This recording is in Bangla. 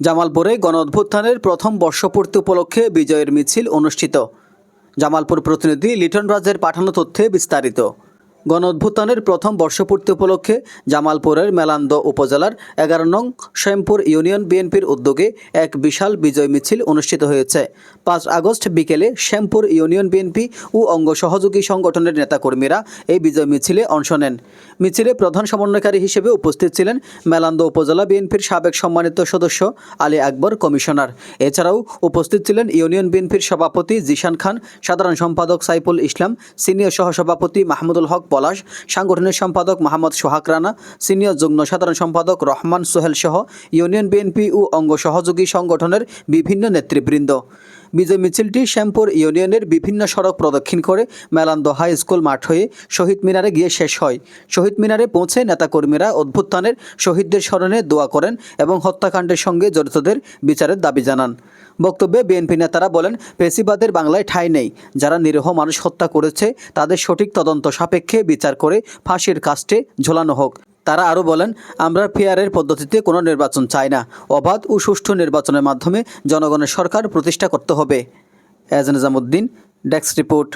জামালপুরে গণ অভ্যুত্থানের প্রথম বর্ষপূর্তি উপলক্ষে বিজয়ের মিছিল অনুষ্ঠিত। জামালপুর প্রতিনিধি লিটন রাজের পাঠানো তথ্যে বিস্তারিত। গণ অভ্যুত্থানের প্রথম বর্ষপূর্তি উপলক্ষে জামালপুরের মেলান্দ উপজেলার এগারো নং শ্যামপুর ইউনিয়ন বিএনপির উদ্যোগে এক বিশাল বিজয় মিছিল অনুষ্ঠিত হয়েছে। পাঁচ আগস্ট বিকেলে শ্যামপুর ইউনিয়ন বিএনপি ও অঙ্গ সহযোগী সংগঠনের নেতাকর্মীরা এই বিজয় মিছিলে অংশ নেন। মিছিলে প্রধান সমন্বয়কারী হিসেবে উপস্থিত ছিলেন মেলান্দ উপজেলা বিএনপির সাবেক সম্মানিত সদস্য আলী আকবর, কমিশনার। এছাড়াও উপস্থিত ছিলেন ইউনিয়ন বিএনপির সভাপতি জিশান খান, সাধারণ সম্পাদক সাইফুল ইসলাম, সিনিয়র সহসভাপতি মাহমুদুল হক পলাশ, সাংগঠনিক সম্পাদক মোহাম্মদ সোহাগ রানা, সিনিয়র যুগ্ম সাধারণ সম্পাদক রহমান সোহেল সহ ইউনিয়ন বিএনপি ও অঙ্গ সহযোগী সংগঠনের বিভিন্ন নেতৃবৃন্দ। বিজয় মিছিলটি শ্যামপুর ইউনিয়নের বিভিন্ন সড়ক প্রদক্ষিণ করে মেলান্দ হাই স্কুল মাঠ হয়ে শহীদ মিনারে গিয়ে শেষ হয়। শহীদ মিনারে পৌঁছে নেতাকর্মীরা অভ্যুত্থানের শহীদদের স্মরণে দোয়া করেন এবং হত্যাকাণ্ডের সঙ্গে জড়িতদের বিচারের দাবি জানান। বক্তব্যে বিএনপি নেতারা বলেন পেশিবাদের বাংলায় ঠাঁই নেই। যারা নিরীহ মানুষ হত্যা করেছে, তাদের সঠিক তদন্ত সাপেক্ষে বিচার করে ফাঁসির কাস্টে ঝোলানো হোক। তারা আরও বলেন, আমরা ফেয়ারের পদ্ধতিতে কোনো নির্বাচন চাই না। অবাধ ও সুষ্ঠু নির্বাচনের মাধ্যমে জনগণের সরকার প্রতিষ্ঠা করতে হবে। এজ নিজামুদ্দিন, ডেস্ক রিপোর্ট।